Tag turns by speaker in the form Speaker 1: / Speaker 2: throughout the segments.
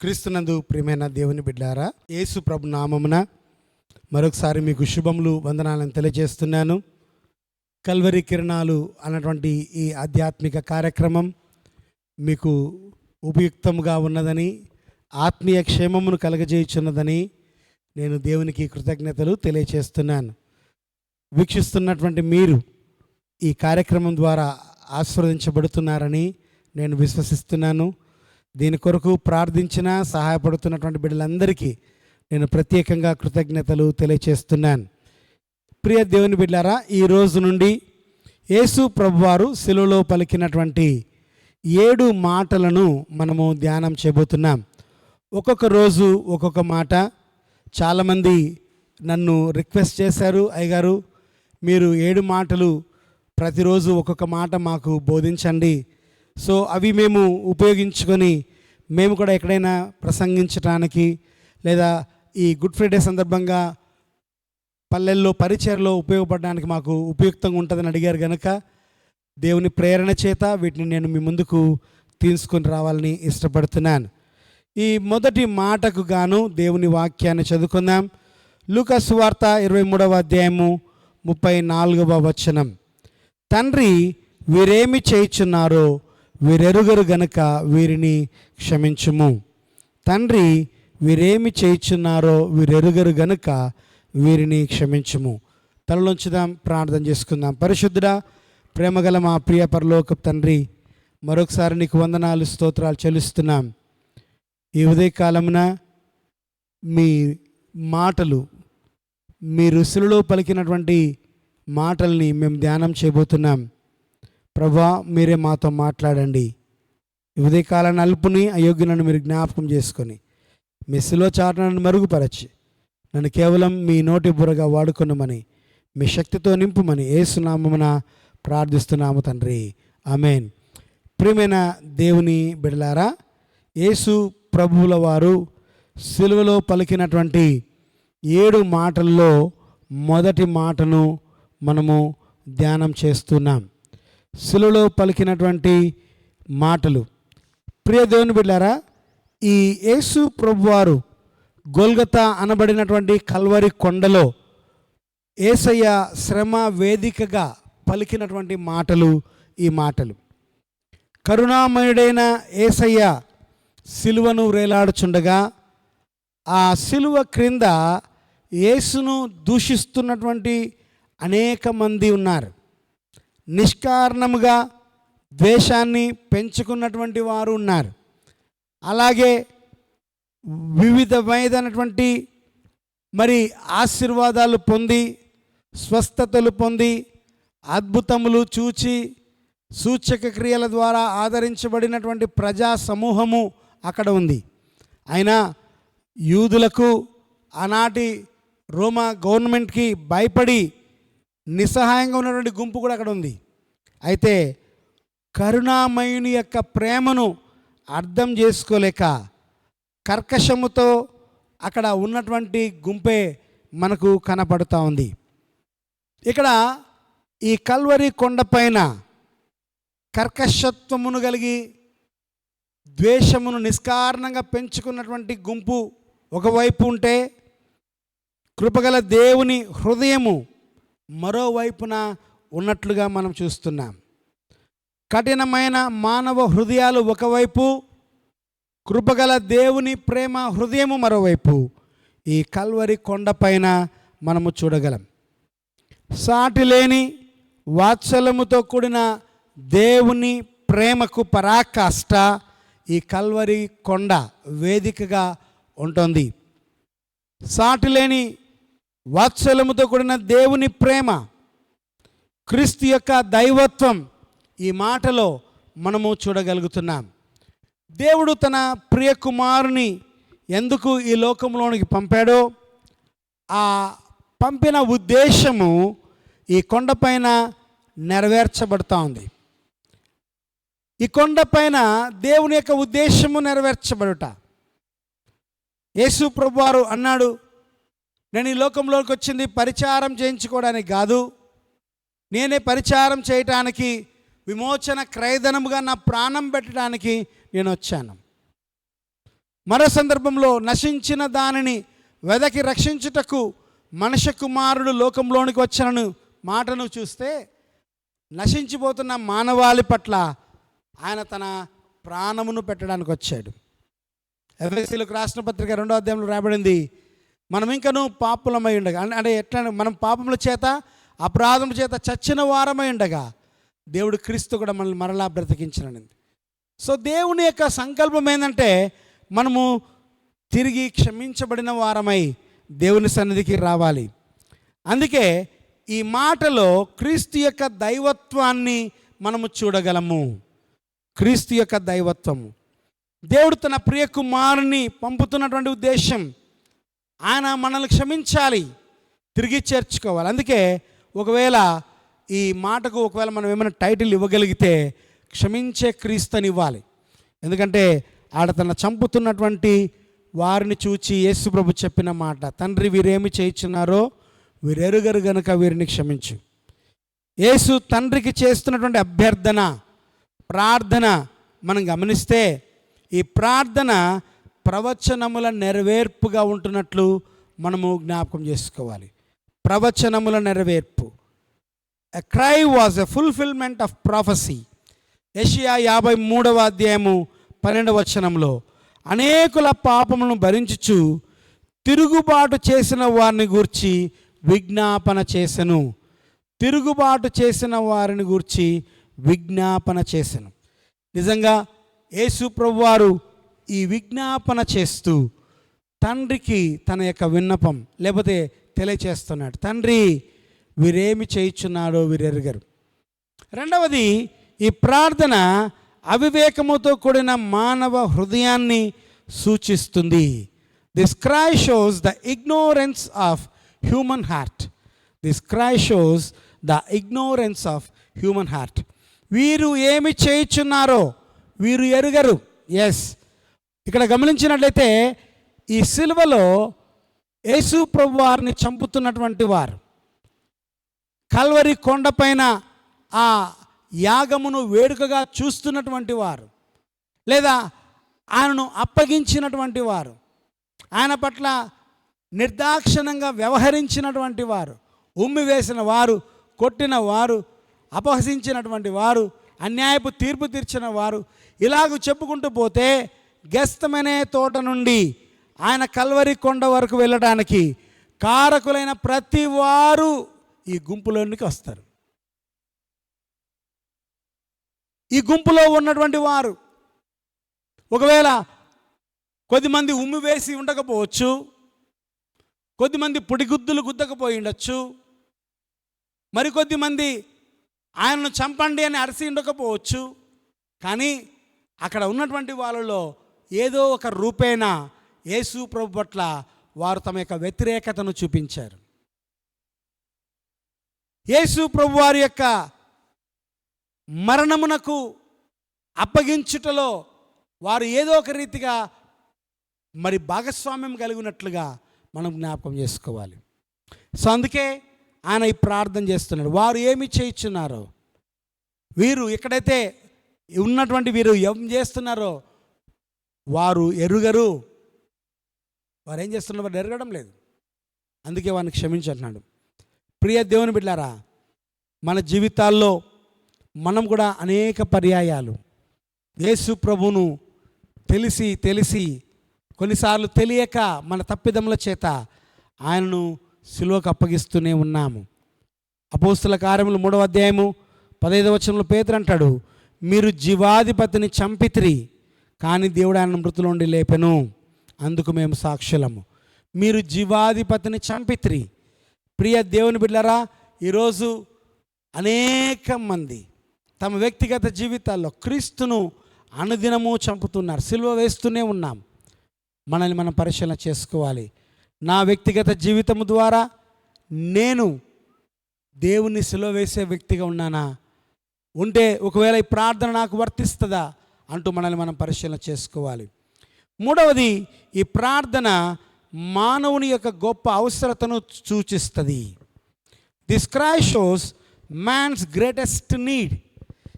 Speaker 1: క్రీస్తునందు ప్రియమైన దేవుని బిడ్డారా యేసు ప్రభు నామమున మరొకసారి మీకు శుభములు వందనాలను తెలియజేస్తున్నాను. కల్వరి కిరణాలు అన్నటువంటి ఈ ఆధ్యాత్మిక కార్యక్రమం మీకు ఉపయుక్తముగా ఉన్నదని ఆత్మీయ క్షేమమును కలగజేయుచున్నదని నేను దేవునికి కృతజ్ఞతలు తెలియచేస్తున్నాను వీక్షిస్తున్నటువంటి మీరు ఈ కార్యక్రమం ద్వారా ఆశీర్వదించబడుతున్నారని నేను విశ్వసిస్తున్నాను. దీని కొరకు ప్రార్థించిన సహాయపడుతున్నటువంటి బిడ్డలందరికీ నేను ప్రత్యేకంగా కృతజ్ఞతలు తెలియచేస్తున్నాను. ప్రియ దేవుని బిడ్డారా ఈ రోజు నుండి యేసు ప్రభువారు శిలువలో పలికినటువంటి ఏడు మాటలను మనము ధ్యానం చేయబోతున్నాం. ఒక్కొక్క రోజు ఒక్కొక్క మాట. చాలామంది నన్ను రిక్వెస్ట్ చేశారు అయ్యగారు మీరు ఏడు మాటలు ప్రతిరోజు ఒక్కొక్క మాట మాకు బోధించండి సో అవి మేము ఉపయోగించుకొని మేము కూడా ఎక్కడైనా ప్రసంగించడానికి లేదా ఈ గుడ్ ఫ్రైడే సందర్భంగా పల్లెల్లో పరిచయలో ఉపయోగపడడానికి మాకు ఉపయుక్తంగా ఉంటుందని అడిగారు కనుక దేవుని ప్రేరణ చేత వీటిని నేను మీ ముందుకు తీసుకొని రావాలని ఇష్టపడుతున్నాను. ఈ మొదటి మాటకు గాను దేవుని వాక్యాన్ని చదువుకుందాం. లూకస్ వార్త ఇరవై మూడవ అధ్యాయము ముప్పై నాలుగవ వచనం. తండ్రి వీరేమి చేయుచున్నారో వీరెరుగరు గనక వీరిని క్షమించుము. తండ్రి వీరేమి చేయుచున్నారో వీరెరుగరు గనుక వీరిని క్షమించుము. తలలోంచుదాం ప్రార్థన చేసుకుందాం. పరిశుద్ధుడా ప్రేమగల మా ప్రియ పరలోక తండ్రి మరొకసారి నీకు వందనాలు స్తోత్రాలు చెల్లిస్తున్నాం. ఈ ఉదయకాలమున మీ మాటలు మీ రుసులలో పలికినటువంటి మాటల్ని మేము ధ్యానం చేయబోతున్నాం. ప్రభా మీరే మాతో మాట్లాడండి. ఉదయకాల నలుపుని అయోగ్యులను మీరు జ్ఞాపకం చేసుకొని మెస్సులో చాటనను మరుగుపరచి నన్ను కేవలం మీ నోటి బుర్రగా వాడుకున్నామని మీ శక్తితో నింపుమని ఏసునామమున ప్రార్థిస్తున్నాము తండ్రి. ఆమెన్. ప్రియమైన దేవుని బిడలారా యేసు ప్రభువుల వారు సిలువలో పలికినటువంటి ఏడు మాటల్లో మొదటి మాటను మనము ధ్యానం చేస్తున్నాం. శిలువలో పలికినటువంటి మాటలు. ప్రియ దేవుని బిడ్డారా ఈ యేసు ప్రభువారు గోల్గతా అనబడినటువంటి కల్వరి కొండలో ఏసయ్య శ్రమ వేదికగా పలికినటువంటి మాటలు ఈ మాటలు. కరుణామయుడైన ఏసయ్య సిలువను వేలాడుచుండగా ఆ సిలువ క్రింద యేసును దూషిస్తున్నటువంటి అనేక మంది ఉన్నారు. నిష్కారణముగా ద్వేషాన్ని పెంచుకున్నటువంటి వారు ఉన్నారు. అలాగే వివిధమైనటువంటి మరి ఆశీర్వాదాలు పొంది స్వస్థతలు పొంది అద్భుతములు చూచి సూచక క్రియల ద్వారా ఆదరించబడినటువంటి ప్రజా సమూహము అక్కడ ఉంది. అయినా యూదులకు ఆనాటి రోమా గవర్నమెంట్కి భయపడి నిస్సహాయంగా ఉన్నటువంటి గుంపు కూడా అక్కడ ఉంది. అయితే కరుణామయుని యొక్క ప్రేమను అర్థం చేసుకోలేక కర్కశముతో అక్కడ ఉన్నటువంటి గుంపే మనకు కనపడుతూ ఉంది. ఇక్కడ ఈ కల్వరి కొండపైన కర్కశత్వమును కలిగి ద్వేషమును నిష్కారణంగా పెంచుకున్నటువంటి గుంపు ఒకవైపు ఉంటే కృపగల దేవుని హృదయము మరోవైపున ఉన్నట్లుగా మనం చూస్తున్నాం. కఠినమైన మానవ హృదయాలు ఒకవైపు కృపగల దేవుని ప్రేమ హృదయము మరోవైపు ఈ కల్వరి కొండపైన మనము చూడగలం. సాటి లేని వాత్సల్యముతో కూడిన దేవుని ప్రేమకు పరాకాష్ట ఈ కల్వరి కొండ వేదికగా ఉంటుంది. సాటి లేని వాత్సల్యముతో కూడిన దేవుని ప్రేమ క్రీస్తు యొక్క దైవత్వం ఈ మాటలో మనము చూడగలుగుతున్నాం. దేవుడు తన ప్రియ కుమారుని ఎందుకు ఈ లోకంలోనికి పంపాడో ఆ పంపిన ఉద్దేశము ఈ కొండపైన నెరవేర్చబడుతూ ఉంది. ఈ కొండపైన దేవుని యొక్క ఉద్దేశము నెరవేర్చబడుట. యేసు ప్రభువారు అన్నాడు నేను ఈ లోకంలోకి వచ్చింది పరిచారం చేయించుకోవడానికి కాదు. నేనే పరిచారం చేయటానికి విమోచన క్రయధనముగా నా ప్రాణం పెట్టడానికి నేను వచ్చాను. మరో సందర్భంలో నశించిన దానిని వెదకి రక్షించుటకు మనుష్య కుమారుడు లోకంలోనికి వచ్చినను మాటను చూస్తే నశించిపోతున్న మానవాళి పట్ల ఆయన తన ప్రాణమును పెట్టడానికి వచ్చాడు. ఎఫ్ఎస్సీలకు రాసిన పత్రిక రెండో అధ్యాయంలో రాబడింది మనం ఇంకనూ పాపులమై ఉండగా. అంటే ఎట్లా మనం పాపముల చేత అపరాధం చేత చచ్చిన వారమై ఉండగా దేవుడు క్రీస్తు కూడా మనల్ని మరలా బ్రతికించనండి సో దేవుని యొక్క సంకల్పం ఏంటంటే మనము తిరిగి క్షమించబడిన వారమై దేవుని సన్నిధికి రావాలి. అందుకే ఈ మాటలో క్రీస్తు యొక్క దైవత్వాన్ని మనము చూడగలము. క్రీస్తు యొక్క దైవత్వము. దేవుడు తన ప్రియ కుమారుని పంపుతున్నటువంటి ఉద్దేశం ఆయన మనల్ని క్షమించాలి. తిరిగి చేర్చుకోవాలి. అందుకే ఒకవేళ ఈ మాటకు ఒకవేళ మనం ఏమైనా టైటిల్ ఇవ్వగలిగితే క్షమించే క్రీస్తుని ఇవ్వాలి ఎందుకంటే ఆడ తన చంపుతున్నటువంటి వారిని చూచి యేసుప్రభు చెప్పిన మాట తండ్రి వీరేమి చేయించున్నారో వీరెరుగరు గనుక వీరిని క్షమించు. యేసు తండ్రికి చేస్తున్నటువంటి అభ్యర్థన ప్రార్థన మనం గమనిస్తే ఈ ప్రార్థన ప్రవచనముల నెరవేర్పుగా ఉంటున్నట్లు మనము జ్ఞాపకం చేసుకోవాలి. ప్రవచనముల నెరవేర్పు. A cry was a fulfilment of prophecy యషియా యాభై మూడవ అధ్యాయము పన్నెండవ వచనంలో అనేకుల పాపములను భరించుచు తిరుగుబాటు చేసిన వారిని గూర్చి విజ్ఞాపన చేసెను. తిరుగుబాటు చేసిన వారిని గూర్చి విజ్ఞాపన చేసెను. నిజంగా యేసు ప్రభువారు ఈ విజ్ఞాపన చేస్తూ తండ్రికి తన యొక్క విన్నపం లేకపోతే తెలియచేస్తున్నాడు. తండ్రి వీరేమి చేయుచున్నాడో వీరెరగరు. రెండవది ఈ ప్రార్థన అవివేకముతో కూడిన మానవ హృదయాన్ని సూచిస్తుంది. This cry shows the ignorance of human heart this cry shows the ignorance of human heart వీరు ఏమి చేయుచున్నారో వీరు ఎరుగరు. ఎస్ ఇక్కడ గమనించినట్లయితే ఈ సిలువలో యేసు ప్రభు వారిని చంపుతున్నటువంటి వారు. కల్వరి కొండపైన ఆ యాగమును వేడుకగా చూస్తున్నటువంటి వారు. లేదా ఆయనను అప్పగించినటువంటి వారు. ఆయన పట్ల నిర్దాక్షిణంగా వ్యవహరించినటువంటి వారు. ఉమ్మి వేసిన వారు కొట్టిన వారు అపహసించినటువంటి వారు అన్యాయపు తీర్పు తీర్చిన వారు. ఇలాగ చెప్పుకుంటూ పోతే గెస్తమనే తోట నుండి ఆయన కల్వరి కొండ వరకు వెళ్ళడానికి కారకులైన ప్రతి వారు ఈ గుంపులోనికి వస్తారు. ఈ గుంపులో ఉన్నటువంటి వారు ఒకవేళ కొద్దిమంది ఉమ్మి వేసి ఉండకపోవచ్చు కొద్దిమంది పొడిగుద్దులు గుద్దకపోయి ఉండొచ్చు మరికొద్ది మంది ఆయనను చంపండి అని అరిసి ఉండకపోవచ్చు కానీ అక్కడ ఉన్నటువంటి వాళ్ళలో ఏదో ఒక రూపేణా యేసు ప్రభు పట్ల వారు తమ యొక్క వ్యతిరేకతను చూపించారు. యేసు ప్రభు వారి యొక్క మరణమునకు అప్పగించుటలో వారు ఏదో ఒక రీతిగా మరి భాగస్వామ్యం కలిగినట్లుగా మనం జ్ఞాపకం చేసుకోవాలి. సో అందుకే ఆయన ఈ ప్రార్థన చేస్తున్నాడు. వారు ఏమి చేయించున్నారో వీరు ఎక్కడైతే ఉన్నటువంటి వీరు ఏం చేస్తున్నారో వారు ఎరుగరు. వారు ఏం చేస్తున్నారు? వారు ఎరగడం లేదు. అందుకే వారిని క్షమించంటున్నాడు. ప్రియ దేవుని బిడ్డారా మన జీవితాల్లో మనం కూడా అనేక పర్యాయాలు యేసు ప్రభును తెలిసి తెలిసి కొన్నిసార్లు తెలియక మన తప్పిదముల చేత ఆయనను సిలువకు అప్పగిస్తూనే ఉన్నాము. అపోస్తుల కార్యములు మూడవ అధ్యాయము పదహైదవ వచనంలో పేతురు అంటాడు మీరు జీవాధిపతిని చంపితిరి కానీ దేవుడు ఆయన మృతుల నుండి లేపెను. అందుకు మేము సాక్షులము. మీరు జీవాధిపతిని చంపిత్రి. ప్రియ దేవుని బిడ్డరా ఈరోజు అనేక మంది తమ వ్యక్తిగత జీవితాల్లో క్రీస్తును అనుదినము చంపుతున్నారు. సిలువ వేస్తూనే ఉన్నాం. మనల్ని మనం పరిశీలన చేసుకోవాలి. నా వ్యక్తిగత జీవితము ద్వారా నేను దేవుణ్ణి సిలువ వేసే వ్యక్తిగా ఉన్నానా? ఉంటే ఒకవేళ ఈ ప్రార్థన నాకు వర్తిస్తుందా? అంటూ మనల్ని మనం పరిశీలన చేసుకోవాలి. మూడవది ఈ ప్రార్థన మానవుని యొక్క గొప్ప అవసరతను సూచిస్తుంది. This cry shows man's greatest need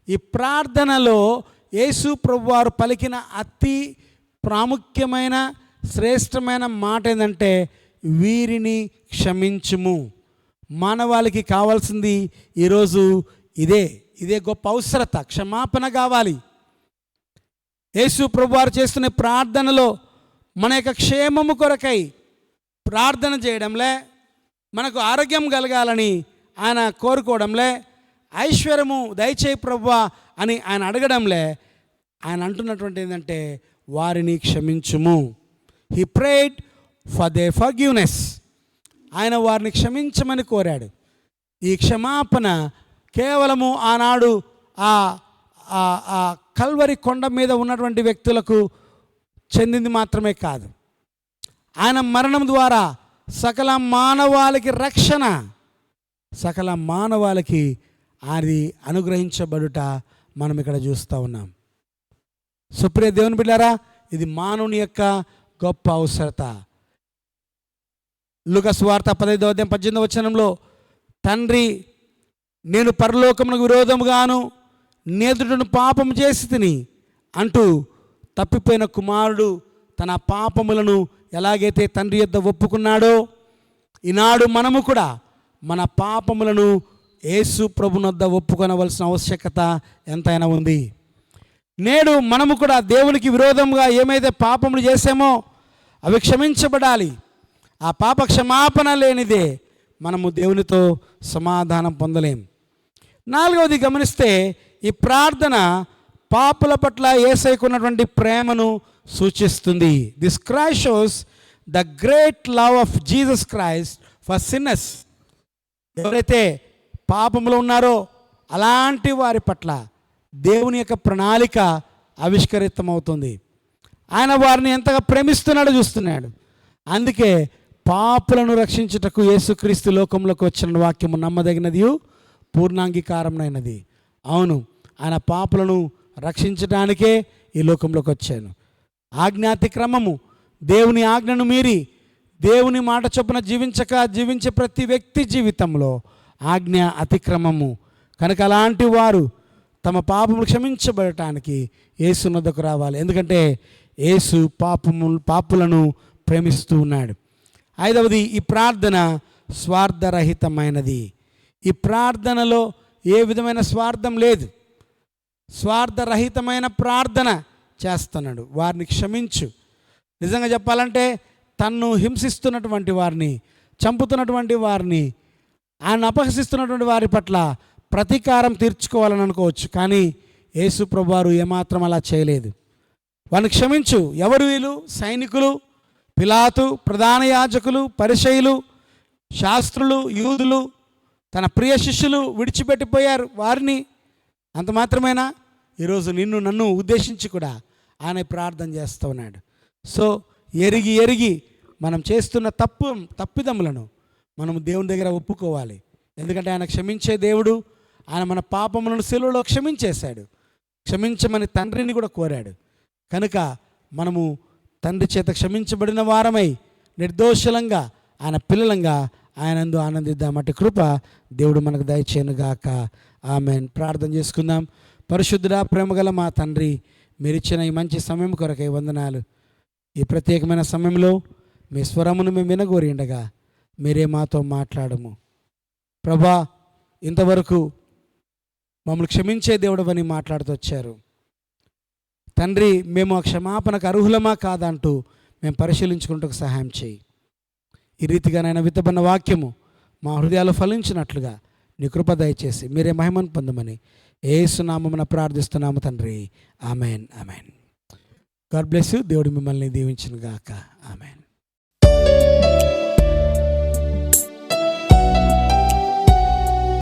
Speaker 1: ఈ ప్రార్థనలో యేసు ప్రభువారు పలికిన అతి ప్రాముఖ్యమైన శ్రేష్టమైన మాట ఏంటంటే వీరిని క్షమించుము. మానవాళికి కావాల్సింది ఈరోజు ఇదే. ఇదే గొప్ప అవసరత. క్షమాపణ కావాలి. యేసు ప్రభువారు చేస్తున్న ప్రార్థనలో మన యొక్క క్షేమము కొరకై ప్రార్థన చేయడంలే మనకు ఆరోగ్యం కలగాలని ఆయన కోరుకోవడంలే ఐశ్వర్యము దయచేయి ప్రభువా అని ఆయన అడగడంలే. ఆయన అంటున్నటువంటి ఏంటంటే వారిని క్షమించుము. He prayed for they forgiveness ఆయన వారిని క్షమించమని కోరాడు. ఈ క్షమాపణ కేవలము ఆనాడు ఆ ఆ- ఆ కల్వరి కొండ మీద ఉన్నటువంటి వ్యక్తులకు చెందింది మాత్రమే కాదు. ఆయన మరణం ద్వారా సకల మానవాళికి రక్షణ సకల మానవాళికి అది అనుగ్రహించబడుట మనం ఇక్కడ చూస్తూ ఉన్నాం. సుప్రియ దేవుని బిడ్డారా ఇది మానవుని యొక్క గొప్ప అవసరత. లుకస్ వార్త పదైదో అధ్యాయం పద్దెనిమిది వచనంలో తండ్రి నేను పరలోకమునకు విరోధముగాను నేదుడును పాపం చేసి తిని అంటూ తప్పిపోయిన కుమారుడు తన పాపములను ఎలాగైతే తండ్రి యొద్ద ఒప్పుకున్నాడో ఈనాడు మనము కూడా మన పాపములను యేసు ప్రభునొద్ద ఒప్పుకొనవలసిన ఆవశ్యకత ఎంతైనా ఉంది. నేడు మనము కూడా దేవునికి విరోధంగా ఏమైతే పాపములు చేసామో అవి క్షమించబడాలి. ఆ పాప క్షమాపణ లేనిదే మనము దేవునితో సమాధానం పొందలేం. నాలుగవది గమనిస్తే ఈ ప్రార్థన పాపుల పట్ల ఏసైకున్నటువంటి ప్రేమను సూచిస్తుంది. This cry shows the great love of Jesus Christ for sinners ఎవరైతే పాపంలో ఉన్నారో అలాంటి వారి పట్ల దేవుని యొక్క ప్రణాళిక ఆవిష్కరితమవుతుంది. ఆయన వారిని ఎంతగా ప్రేమిస్తున్నాడో చూస్తున్నాడు. అందుకే పాపులను రక్షించుటకు యేసుక్రీస్తు లోకంలోకి వచ్చిన వాక్యము నమ్మదగినది పూర్ణాంగీకారమైనది అవును ఆయన పాపులను రక్షించడానికే ఈ లోకంలోకి వచ్చాను. ఆజ్ఞాతిక్రమము దేవుని ఆజ్ఞను మీరి దేవుని మాట చొప్పున జీవించక జీవించే ప్రతి వ్యక్తి జీవితంలో ఆజ్ఞ అతిక్రమము. కనుక అలాంటి వారు తమ పాపములు క్షమించబడటానికి యేసు రావాలి. ఎందుకంటే ఏసు పాపము పాపులను ప్రేమిస్తూ ఉన్నాడు. ఐదవది ఈ ప్రార్థన స్వార్థరహితమైనది. ఈ ప్రార్థనలో ఏ విధమైన స్వార్థం లేదు. స్వార్థరహితమైన ప్రార్థన చేస్తున్నాడు. వారిని క్షమించు. నిజంగా చెప్పాలంటే తన్ను హింసిస్తున్నటువంటి వారిని చంపుతున్నటువంటి వారిని ఆయన అపహసిస్తున్నటువంటి వారి పట్ల ప్రతీకారం తీర్చుకోవాలని అనుకోవచ్చు. కానీ యేసు ప్రభువారు ఏమాత్రం అలా చేయలేదు. వారిని క్షమించు. ఎవరు వీళ్ళు? సైనికులు పిలాతు ప్రధాన యాజకులు పరిశైలు శాస్త్రులు యూదులు తన ప్రియ శిష్యులు విడిచిపెట్టిపోయారు వారిని. అంత మాత్రమేనా? ఈరోజు నిన్ను నన్ను ఉద్దేశించి కూడా ఆయన ప్రార్థన చేస్తూ ఉన్నాడు. సో ఎరిగి ఎరిగి మనం చేస్తున్న తప్పు తప్పిదములను మనం దేవుని దగ్గర ఒప్పుకోవాలి. ఎందుకంటే ఆయన క్షమించే దేవుడు ఆయన మన పాపములను సెలవులో క్షమించేశాడు. క్షమించమని తండ్రిని కూడా కోరాడు. కనుక మనము తండ్రి చేత క్షమించబడిన వారమై నిర్దోషలంగా ఆయన పిల్లలంగా ఆయనందు ఆనందిద్దామటి కృప దేవుడు మనకు దయచేయనుగాక. ఆమెన్. ప్రార్థన చేసుకుందాం. పరిశుద్ధుడా ప్రేమగల మా తండ్రి మీరు ఇచ్చిన ఈ మంచి సమయం కొరకై వందనాలు. ఈ ప్రత్యేకమైన సమయంలో మీ స్వరమును మేము వినగోరి ఉండగా మీరే మాతో మాట్లాడము. ప్రభా ఇంతవరకు మమ్మల్ని క్షమించే దేవుడు అని మాట్లాడుతూ వచ్చారు తండ్రి మేము ఆ క్షమాపణకు అర్హులమా కాదంటూ మేము పరిశీలించుకుంటూ సహాయం చేయి. ఈ రీతిగా నాయన విత్తబడిన వాక్యము మా హృదయాలు ఫలించినట్లుగా నీ కృప దయచేసి మీరే మహిమను పొందమని ఏసునామమున ప్రార్థిస్తున్నాము తండ్రి. Amen amen. గాడ్ బ్లెస్ దేవుడు మిమ్మల్ని దీవించిన గాక ఆమెన్.